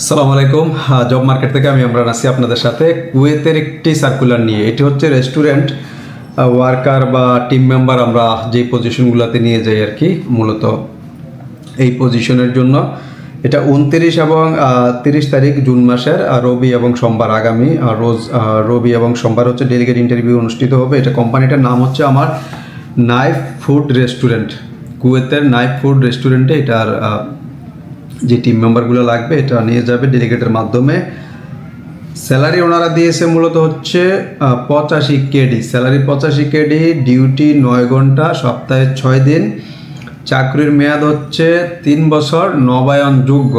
আসসালামু আলাইকুম। Job market থেকে আমি আমরা আছি আপনাদের সাথে। কুয়েতের একটি সার্কুলার নিয়ে। এটি হচ্ছে রেস্টুরেন্ট ওয়ার্কার বা টিম মেম্বার আমরা যে পজিশনগুলোতে নিয়ে যাই আর কি, মূলত এই পজিশনের জন্য। এটা উনত্রিশ এবং তিরিশ তারিখ জুন মাসের রবি এবং সোমবার আগামী রোজ রবি এবং সোমবার হচ্ছে ডেলিগেট ইন্টারভিউ অনুষ্ঠিত হবে। এটা কোম্পানিটার নাম হচ্ছে আমার নাইফ ফুড রেস্টুরেন্ট কুয়েতের নাইফ ফুড রেস্টুরেন্টে এটার যে টিম মেম্বারগুলো লাগবে, এটা নিয়ে যাবে ডেলিগেটের মাধ্যমে। স্যালারি ওনারা দিয়েছে মূলত হচ্ছে পঁচাশি কেডি স্যালারি পঁচাশি কেডি ডিউটি নয় ঘণ্টা, সপ্তাহে ছয় দিন। চাকরির মেয়াদ হচ্ছে তিন বছর, নবায়ন যোগ্য।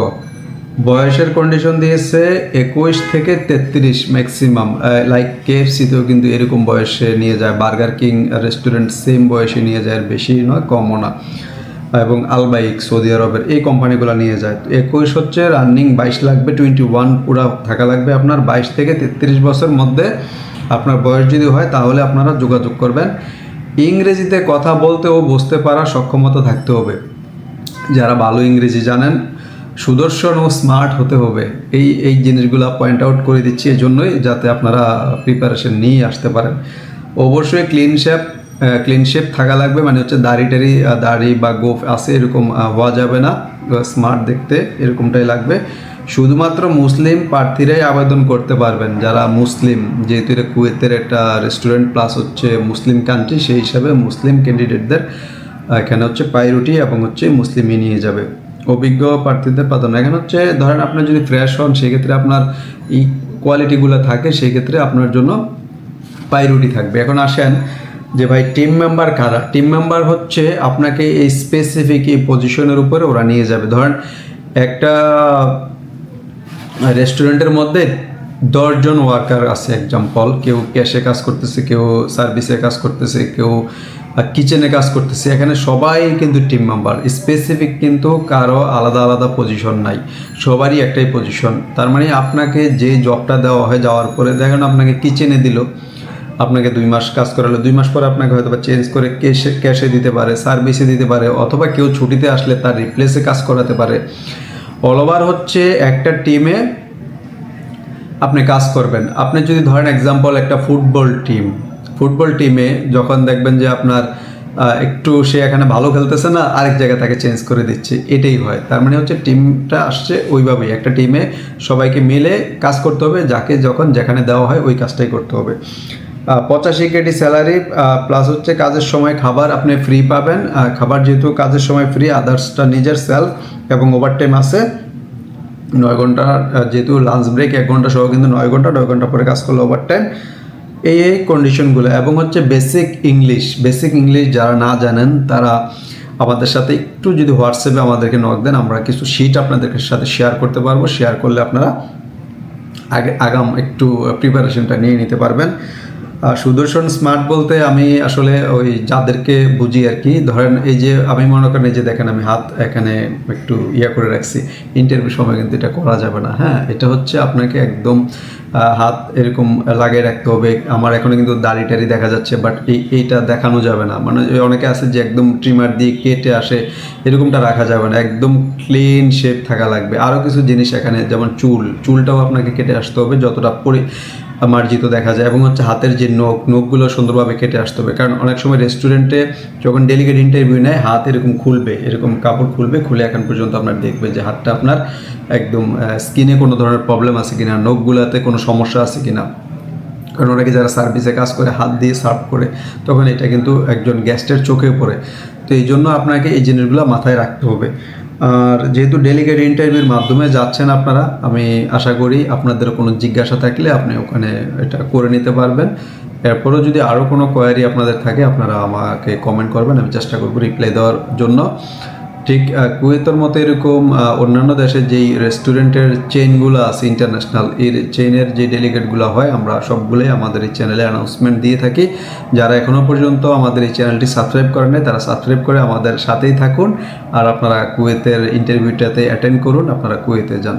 বয়সের কন্ডিশন দিয়েছে একুশ থেকে তেত্রিশ ম্যাক্সিমাম লাইক কেএফসিতেও কিন্তু এরকম বয়সে নিয়ে যায় বার্গার কিং রেস্টুরেন্ট সেম বয়সে নিয়ে যায়, বেশি নয়, কমও না। এবং আলবাইক সৌদি আরবের এই কোম্পানিগুলো নিয়ে যায়। একুশ হচ্ছে রানিং, বাইশ লাগবে, টোয়েন্টি ওয়ান পুরো থাকা লাগবে আপনার, বাইশ থেকে তেত্রিশ বছর মধ্যে আপনার বয়স যদি হয় তাহলে আপনারা যোগাযোগ করবেন। ইংরেজিতে কথা বলতে ও বুঝতে পারার সক্ষমতা থাকতে হবে। যারা ভালো ইংরেজি জানেন, সুদর্শন ও স্মার্ট হতে হবে। এই এই জিনিসগুলো পয়েন্ট আউট করে দিচ্ছি এই জন্যই যাতে আপনারা প্রিপারেশন নিয়ে আসতে পারেন। অবশ্যই ক্লিন শেপ ক্লিন শেপ থাকা লাগবে মানে হচ্ছে দাড়ি টাড়ি দাড়ি বা গোফ আছে, এরকম হওয়া যাবে না। স্মার্ট দেখতে এরকমটাই লাগবে। শুধুমাত্র মুসলিম প্রার্থীরাই আবেদন করতে পারবেন, যারা মুসলিম। যেহেতু এটা কুয়েতের একটা রেস্টুরেন্ট প্লাস হচ্ছে মুসলিম কান্ট্রি সেই হিসাবে মুসলিম ক্যান্ডিডেটদের এখানে হচ্ছে পাইরুটি এবং হচ্ছে মুসলিমই নিয়ে যাবে। অভিজ্ঞ প্রার্থীদের প্রাধান্য। এখানে হচ্ছে, ধরেন আপনি যদি ফ্রেশ হন, সেক্ষেত্রে আপনার এই কোয়ালিটিগুলো থাকে সেই ক্ষেত্রে আপনার জন্য পাইরুটি থাকবে। এখন আসেন যে ভাই টিম মেম্বার কারা? টিম মেম্বার হচ্ছে আপনাকে এই স্পেসিফিক এই পজিশনের উপরে ওরা নিয়ে যাবে। ধরেন একটা রেস্টুরেন্টের মধ্যে দশজন ওয়ার্কার আছে এক্সাম্পল কেউ ক্যাশে কাজ করতেছে, কেউ সার্ভিসে কাজ করতেছে, কেউ কিচেনে কাজ করতেছে। এখানে সবাই কিন্তু টিম মেম্বার স্পেসিফিক কিন্তু কারও আলাদা আলাদা পজিশন নাই। সবারই একটাই পজিশন তার মানে আপনাকে যে জবটা দেওয়া হয়, যাওয়ার পরে দেখেন আপনাকে কিচেনে দিল। আপনাকে দুই মাস কাজ করালে। দুই মাস পরে আপনাকে হয়তো বা চেঞ্জ করে ক্যাশে ক্যাশে দিতে পারে সার্ভিসে দিতে পারে, অথবা কেউ ছুটিতে আসলে তার রিপ্লেসে কাজ করাতে পারে। অল ওভার হচ্ছে একটা টিমে আপনি কাজ করবেন। আপনি যদি ধরেন এক্সাম্পল একটা ফুটবল টিম ফুটবল টিমে যখন দেখবেন যে আপনার একটু সে এখানে ভালো খেলতেছে না, আরেক জায়গায় তাকে চেঞ্জ করে দিচ্ছে। এটাই হয়। তার মানে হচ্ছে টিমটা আসছে ওইভাবেই। একটা টিমে সবাইকে মিলে কাজ করতে হবে, যাকে যখন যেখানে দেওয়া হয় ওই কাজটাই করতে হবে। পঁচাশি কেটি স্যালারি প্লাস হচ্ছে কাজের সময় খাবার আপনি ফ্রি পাবেন। খাবার যেহেতু কাজের সময় ফ্রি আদার্সটা নিজের সেলফ এবং ওভারটাইম আছে। নয় ঘণ্টা যেহেতু লাঞ্চ ব্রেক এক ঘণ্টা সহ কিন্তু নয় ঘণ্টা নয় ঘণ্টা পরে কাজ করলে ওভার টাইম এই এই কন্ডিশনগুলো এবং হচ্ছে বেসিক ইংলিশ বেসিক ইংলিশ যারা না জানেন, তারা আমাদের সাথে একটু যদি হোয়াটসঅ্যাপে আমাদেরকে নক দেন, আমরা কিছু শিট আপনাদের সাথে শেয়ার করতে পারব। শেয়ার করলে আপনারা আগে, আগাম একটু প্রিপারেশনটা নিয়ে নিতে পারবেন। সুদর্শন স্মার্ট বলতে আমি আসলে ওই যাদেরকে বুঝি আর কি, ধরেন এই যে আমি মনে করেন এই যে দেখেন আমি হাত এখানে একটু ইয়া করে রাখছি ইন্টারভিউ সময় কিন্তু এটা করা যাবে না হ্যাঁ? এটা হচ্ছে আপনাকে একদম হাত এরকম লাগিয়ে রাখতে হবে, আমার এখনও কিন্তু দাড়ি টাড়ি দেখা যাচ্ছে বাট এই, এইটা দেখানো যাবে না। মানে অনেকে আছে যে একদম ট্রিমার দিয়ে কেটে আসে, এরকমটা রাখা যাবে না, একদম ক্লিন শেপ থাকা লাগবে। আরও কিছু জিনিস এখানে, যেমন চুল, চুলটাও আপনাকে কেটে আসতে হবে, যতটা পরি মার্জিত দেখা যায় এবং হচ্ছে হাতের যে নখ, নখগুলো সুন্দরভাবে কেটে আসতে হবে। কারণ অনেক সময় রেস্টুরেন্টে যখন ডেলিগেট ইন্টারভিউ নেয়, হাত এরকম খুলবে, এরকম কাপড় খুলবে, খুলে এখন পর্যন্ত আপনার দেখবে যে হাতটা আপনার একদম স্কিনে কোনো ধরনের প্রবলেম আছে কিনা, নখগুলোতে কোনো সমস্যা আছে কিনা। কারণ অনেকে যারা সার্ভিসে কাজ করে, হাত দিয়ে সার্ভ করে, তখন এটা কিন্তু একজন গ্যাস্টের চোখে পড়ে। তো এই জন্য আপনাকে এই জিনিসগুলো মাথায় রাখতে হবে। আর যেহেতু ডেলিগেট ইন্টারভিউর মাধ্যমে যাচ্ছেন আপনারা, আমি আশা করি আপনাদের কোনো জিজ্ঞাসা থাকলে আপনি ওখানে এটা করে নিতে পারবেন। এরপরেও যদি আরও কোনো কোয়ারি আপনাদের থাকে, আপনারা আমাকে কমেন্ট করবেন, আমি চেষ্টা করব রিপ্লাই দেওয়ার জন্য। ঠিক কুয়েতের মতো এরকম অন্যান্য দেশে যেই রেস্টুরেন্টের চেইনগুলো আছে ইন্টারন্যাশনাল এর চেইনের যে ডেলিগেটগুলো হয়, আমরা সবগুলোই আমাদের এই চ্যানেলে অ্যানাউন্সমেন্ট দিয়ে থাকি। যারা এখনও পর্যন্ত আমাদের এই চ্যানেলটি সাবস্ক্রাইব করেন নাই, তারা সাবস্ক্রাইব করে আমাদের সাথেই থাকুন। আর আপনারা কুয়েতের ইন্টারভিউটাতে অ্যাটেন্ড করুন, আপনারা কুয়েতে যান।